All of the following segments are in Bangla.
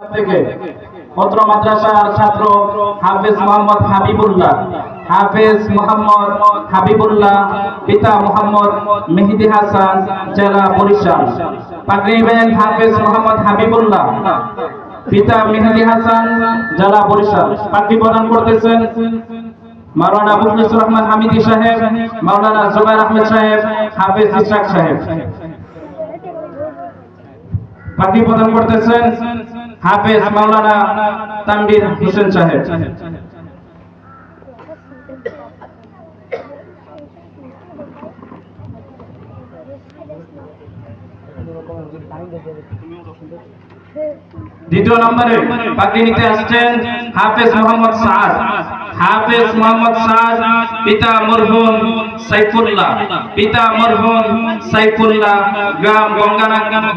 থেকে পত্র মাদ্রাসার ছাত্র হাফেজ মোহাম্মদ হাবিবুল্লাহ, হাফেজ মোহাম্মদ হাবিবুল্লাহ, পিতা মোহাম্মদ মেহেদি হাসান, জেলা বরিশাল। পাগড়ি হাফেজ মোহাম্মদ হাবিবুল্লাহ, পিতা মেহেদি হাসান, জেলা বরিশাল। পাগড়ি প্রদান করতেছেন মাওলানা মুখলিসুর রহমান হামিদি সাহেব, মাওলানা জুবাইর আহমেদ সাহেব, হাফেজ ইসরাক সাহেব। পাখি প্রদান করতেছেন হাফেজ মাওলানা তানভীর হোসেন সাহেব। দ্বিতীয় নম্বরে পাখি নিতে আসছেন হাফেজ মোহাম্মদ সাদ। হাফেজ মোহাম্মদ সাদ, পিতা মরহুম সাইফুল্লাহ। পিতা মরহুম সাইফুল্লাহ, গ্রাম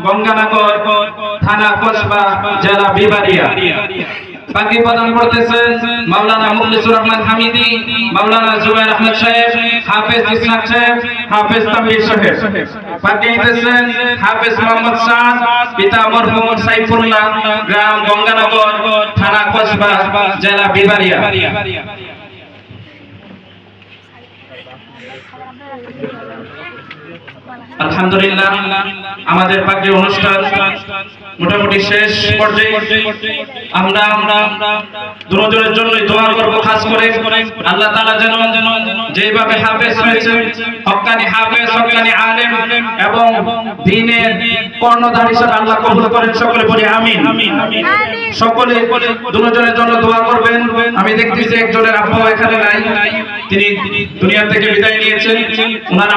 গঙ্গানগর, থানা কসবা, জেলা বিবারিয়া বাকি প্রদান করতেছেন মাওলানা মুখলিসুর রহমান হামিদি, মাওলানা জুবাইর আহমদ সাহেব, হাফেজ ইসহাক সাহেব, হাফেজ তামির সাহেব। বাকি দিতেছেন হাফেজ মোহাম্মদ সাদ, পিতা মরহুম সাইফুল্লাহ, গ্রাম গঙ্গানগর, থানা কসবা, জেলা বিবারিয়া আলহামদুলিল্লাহ, আমাদের অনুষ্ঠান মোটামুটি শেষ পর্যায়ে আমরা আমরা জন্য দোয়া খাস করে। আল্লাহ তাআলা যেন যেভাবে হাফেজ হয়েছে হাফেজ আলেম এবং কর্ণধার আল্লাহ কবুল করেন, সকলে বলি সকলে জন্য দোয়া করবেন। আমি দেখতেছি একজনের আব্বা এখানে নাই। তিনি দুনিয়া থেকে বিদায় নিয়েছেন। ওনার